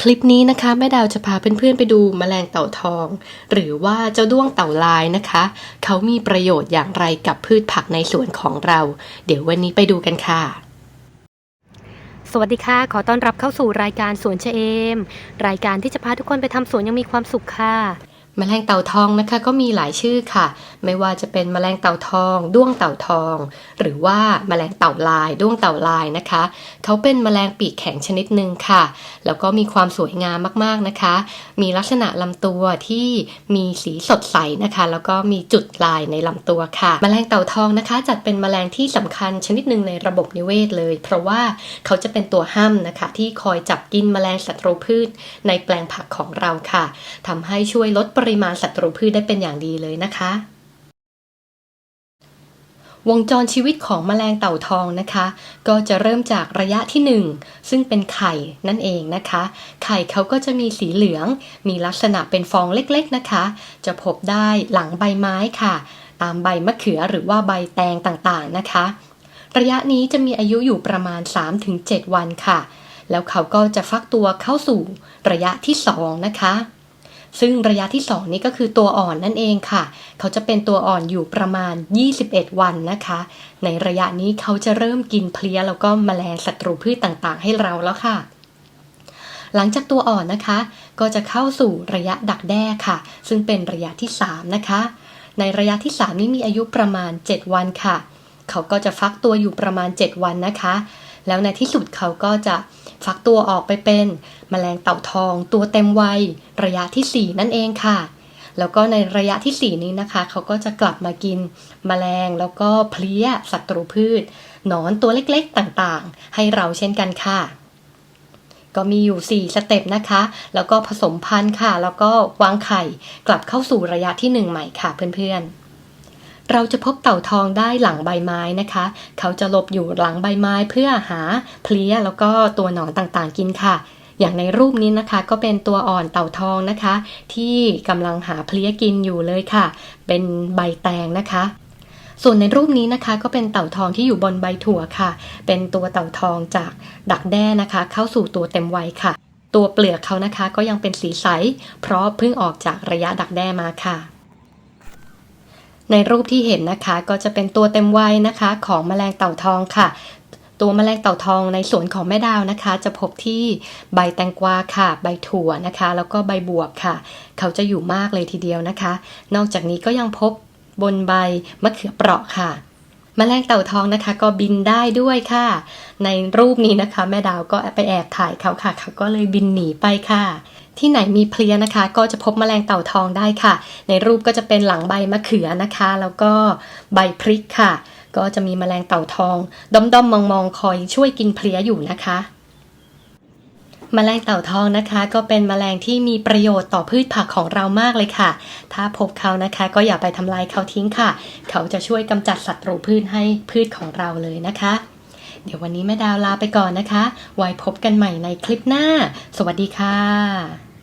คลิปนี้นะคะแม่ดาวจะพาเพื่อนๆไปดูแมลงเต่าทอง หรือว่าเจ้าด้วงเต่าลายนะคะ เขามีประโยชน์อย่างไรกับพืชผักในสวนของเรา เดี๋ยววันนี้ไปดูกันค่ะ สวัสดีค่ะ ขอต้อนรับเข้าสู่รายการสวนเชเอม รายการที่จะพาทุกคนไปทำสวนยังมีความสุขค่ะ แมลงเต่าทองนะคะก็มีหลายชื่อค่ะ ไม่ว่าจะเป็นแมลงเต่าทอง ด้วงเต่าทอง หรือว่าแมลงเต่าลาย ด้วงเต่าลายนะคะ เขาเป็นแมลงปีกแข็งชนิดหนึ่งค่ะ แล้วก็มีความสวยงามมากๆนะคะ มีลักษณะลำตัวที่มีสีสดใสนะคะ แล้วก็มีจุดลายในลำตัวค่ะแมลงเต่าทองนะคะ จัดเป็นแมลงที่สำคัญชนิดหนึ่งในระบบนิเวศเลย เพราะว่าเขาจะเป็นตัวห้ามนะคะ ที่คอยจับกินแมลงศัตรูพืช ในแปลงผักของเราค่ะทำให้ช่วยลดปริมาณศัตรูพืชได้เป็นอย่างดีเลยนะคะ วงจรชีวิตของแมลงเต่าทองนะคะ ก็จะเริ่มจากระยะที่ 1 ซึ่งเป็นไข่นั่นเองนะคะ ไข่เขาก็จะมีสีเหลือง มีลักษณะเป็นฟองเล็กๆนะคะ จะพบได้หลังใบไม้ค่ะ ตามใบมะเขือหรือว่าใบแตงต่างๆนะคะ ระยะนี้จะมีอายุอยู่ประมาณ 3-7 วันค่ะแล้วเขาก็จะฟักตัวเข้าสู่ระยะที่ 2 นะคะ ซึ่งระยะที่ 2 นี้ก็คือตัวอ่อนนั่นเองค่ะ เขาจะเป็นตัวอ่อนอยู่ประมาณ 21 วันนะคะ ในระยะนี้เขาจะเริ่มกินเพลี้ยแล้วก็แมลงศัตรูพืชต่างๆ ให้เราแล้วค่ะ หลังจากตัวอ่อนนะคะ ก็จะเข้าสู่ระยะดักแด้ค่ะ ซึ่งเป็นระยะที่ 3 นะคะ ในระยะที่ 3 นี้มีอายุประมาณ 7 วันค่ะ เขาก็จะฟักตัวอยู่ประมาณ 7 วันนะคะ แล้วในที่สุดเขาก็จะฟักตัวออกไปเป็นแมลงเต่าทอง ตัวเต็มวัยระยะที่ 4 นั่นเองค่ะ แล้วก็ในระยะที่ 4 นี้นะคะ เขาก็จะกลับมากินแมลงแล้วก็เพลี้ยศัตรูพืช หนอนตัวเล็กๆต่างๆ ให้เราเช่นกันค่ะ ก็มีอยู่ 4 สเต็ปนะคะ แล้วก็ผสมพันธุ์ค่ะ แล้วก็วางไข่กลับเข้าสู่ระยะที่ 1 ใหม่ค่ะเพื่อนๆ เราจะพบเต่าทองได้หลังใบไม้นะคะ เขาจะหลบอยู่หลังใบไม้เพื่อหาเพลี้ยแล้วก็ตัวหนอนต่างๆกินค่ะ อย่างในรูปนี้นะคะก็เป็นตัวอ่อนเต่าทองนะคะ ที่กำลังหาเพลี้ยกินอยู่เลยค่ะ เป็นใบแตงนะคะส่วนในรูปนี้นะคะก็เป็นเต่าทองที่อยู่บนใบถั่วค่ะ เป็นตัวเต่าทองจากดักแด้นะคะ เข้าสู่ตัวเต็มวัยค่ะ ตัวเปลือกเขานะคะก็ยังเป็นสีใส เพราะเพิ่งออกจากระยะดักแด้มาค่ะ ในรูปที่เห็นนะคะก็จะเป็นตัวเต็มวัยนะคะ ของแมลงเต่าทองค่ะ ตัวแมลงเต่าทองในสวนของแม่ดาวนะคะ จะพบที่ใบแตงกวาค่ะ ใบถั่วนะคะ แล้วก็ใบบวบค่ะ เขาจะอยู่มากเลยทีเดียวนะคะ นอกจากนี้ก็ยังพบบนใบมะเขือเปราะค่ะแมลงเต่าทองนะคะ ก็บินได้ด้วยค่ะ ในรูปนี้นะคะ แม่ดาวก็ไปแอบถ่ายเขาค่ะ เขาก็เลยบินหนีไปค่ะ ที่ไหนมีเพลี้ยนะคะ ก็จะพบแมลงเต่าทองได้ค่ะ ในรูปก็จะเป็นหลังใบมะเขือนะคะ แล้วก็ใบพริกค่ะ ก็จะมีแมลงเต่าทองด้อมๆมองๆคอยช่วยกินเพลี้ยอยู่นะคะแมลงเต่าทองนะคะ ก็เป็นแมลงที่มีประโยชน์ต่อพืชผักของเรามากเลยค่ะ ถ้าพบเขานะคะ ก็อย่าไปทำลายเขาทิ้งค่ะ เขาจะช่วยกำจัดศัตรูพืชให้พืชของเราเลยนะคะ เดี๋ยววันนี้แม่ดาวลาไปก่อนนะคะ ไว้พบกันใหม่ในคลิปหน้า สวัสดีค่ะ